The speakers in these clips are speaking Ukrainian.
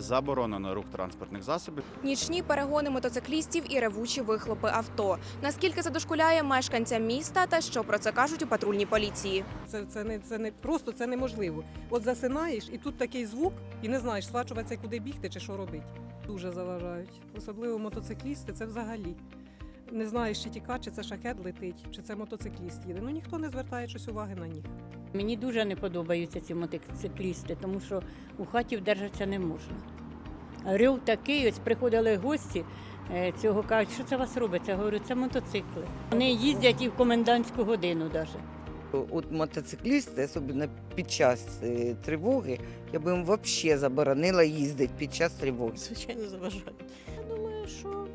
Заборонено рух транспортних засобів. Нічні перегони мотоциклістів і ревучі вихлопи авто. Наскільки це дошкуляє мешканцям міста та що про це кажуть у патрульній поліції? Це, це, не, це не просто це неможливо. От засинаєш, і тут такий звук, і не знаєш, свачуватися, куди бігти чи що робити. Дуже заважають. Особливо мотоциклісти, це взагалі. Не знаєш, чи тікати, чи це шахет летить, чи це мотоцикліст їде. Ну ніхто не звертає щось уваги на них. Мені дуже не подобаються ці мотоциклісти, тому що у хаті вдержатися не можна. Рев такий, ось приходили гості е, цього кажуть, що це у вас робиться? Я говорю, це мотоцикли. Вони їздять і в комендантську годину навіть. От мотоциклісти, особливо під час е, тривоги, я би їм взагалі заборонила їздити під час тривоги. звичайно заважають. Я думаю, що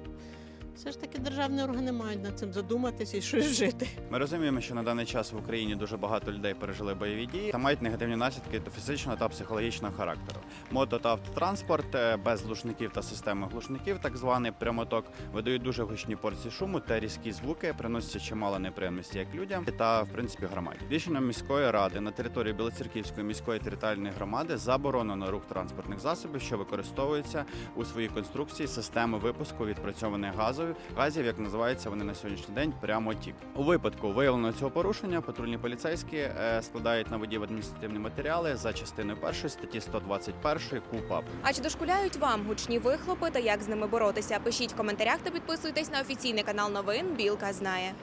все ж таки державні органи мають над цим задуматися і щось вжити. Ми розуміємо, що на даний час в Україні дуже багато людей пережили бойові дії та мають негативні наслідки фізичного та психологічного характеру. Мото та автотранспорт е, без глушників та системи глушників, так званий прямоток, видають дуже гучні порції шуму та різкі звуки, приносять чимало неприємності як людям та в принципі громаді. Рішенням міської ради на території Білоцерківської міської територіальної громади заборонено рух транспортних засобів, що використовуються у своїй конструкції системи випуску відпрацьованих газів, газів, як називається вони на сьогоднішній день, прямо тік. У випадку виявленого цього порушення патрульні поліцейські е, складають на водів адміністративні матеріали за частиною першої статті 121 КУПАП. А чи дошкуляють вам гучні вихлопи та як з ними боротися? Пишіть в коментарях та підписуйтесь на офіційний канал новин Білка знає.